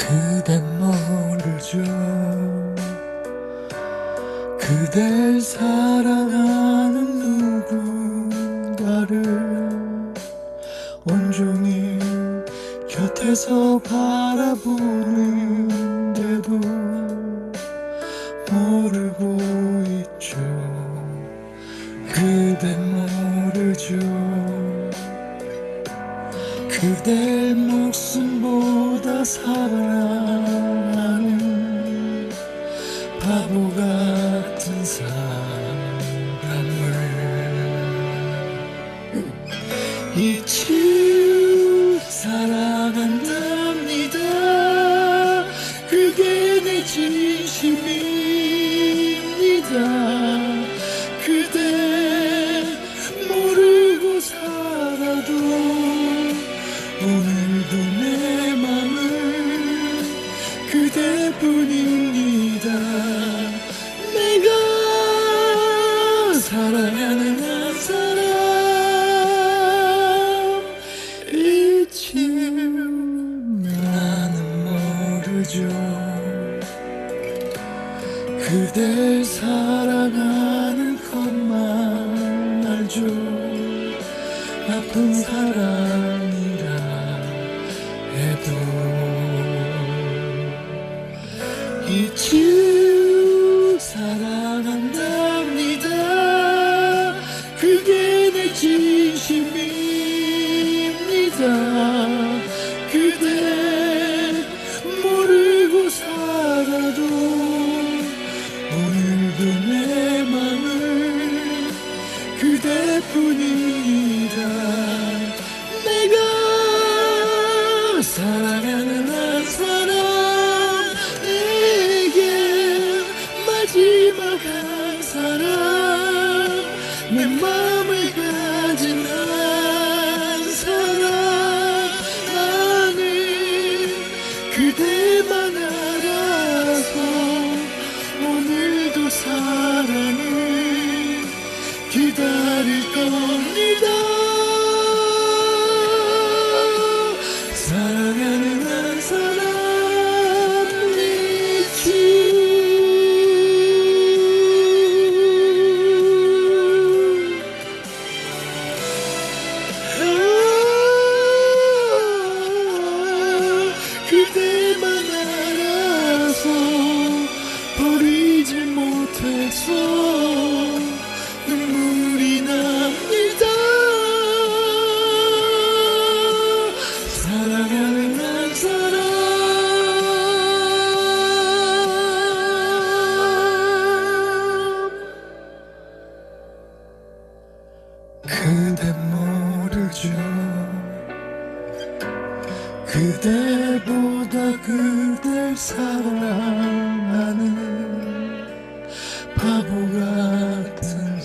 그댄 모르죠 그댈 사랑하는 누군가를 온종일 곁에서 바라보는데도 모르고 있죠. 그댄 모르죠 그댈 목숨 보다 사랑하는 바보 같은 사람을. 잊지 사랑한답니다. 그게 내 진심입니다. 그대 모르고 살아도 오늘도 뿐입니다 내가 사랑하는 한 사람 잊지 나는 모르죠. 그댈 사랑하는 것만 알죠. 아픈 사랑 사랑한답니다. 그게 내 진심입니다. 그대 모르고 살아도 오늘도 내 맘은 그대뿐입니다. 내가 사 그대 모르죠. 그대보다 그댈 사랑하는 바보 같은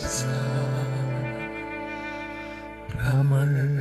사람을